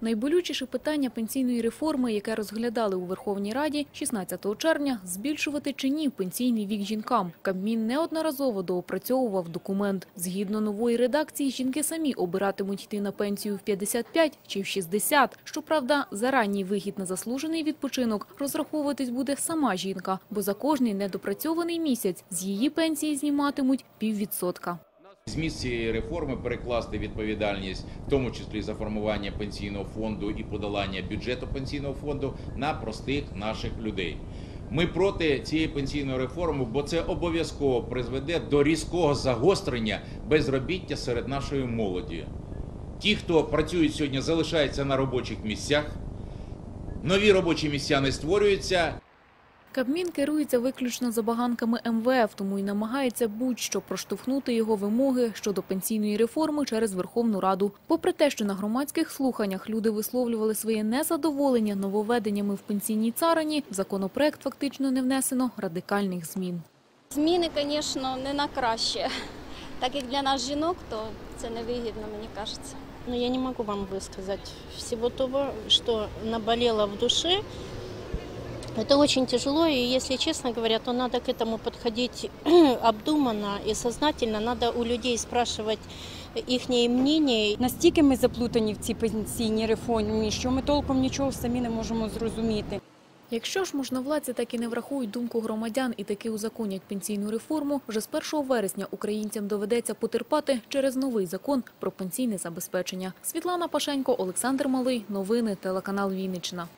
Найболючіше питання пенсійної реформи, яке розглядали у Верховній Раді 16 червня, збільшувати чи ні пенсійний вік жінкам. Кабмін неодноразово доопрацьовував документ. Згідно нової редакції, жінки самі обиратимуть йти на пенсію в 55 чи в 60. Щоправда, за ранній вихід на заслужений відпочинок розраховуватись буде сама жінка, бо за кожний недопрацьований місяць з її пенсії зніматимуть піввідсотка. Зміст цієї реформи перекласти відповідальність, в тому числі за формування пенсійного фонду і подолання бюджету пенсійного фонду на простих наших людей. Ми проти цієї пенсійної реформи, бо це обов'язково призведе до різкого загострення безробіття серед нашої молоді. Ті, хто працюють сьогодні, залишаються на робочих місцях. Нові робочі місця не створюються. Кабмін керується виключно забаганками МВФ, тому й намагається будь-що проштовхнути його вимоги щодо пенсійної реформи через Верховну Раду. Попри те, що на громадських слуханнях люди висловлювали своє незадоволення нововведеннями в пенсійній царині, в законопроект фактично не внесено радикальних змін. Зміни, звісно, не на краще. Так як для нас жінок, то це невигідно, мені кажеться. Но я не могу вам высказать всего того, что наболело в душе. Это очень тяжело, и если честно говоря, то надо к этому подходить обдуманно и сознательно. Надо у людей спрашивать их мнение. Настільки ми заплутані в цій пенсійній реформі, що ми толком нічого самі не можемо зрозуміти. Якщо ж можновладці так і не врахують думку громадян і таки узаконять пенсійну реформу, вже з 1 вересня українцям доведеться потерпати через новий закон про пенсійне забезпечення. Світлана Пашенько, Олександр Малий. Новини телеканал Вінниччина.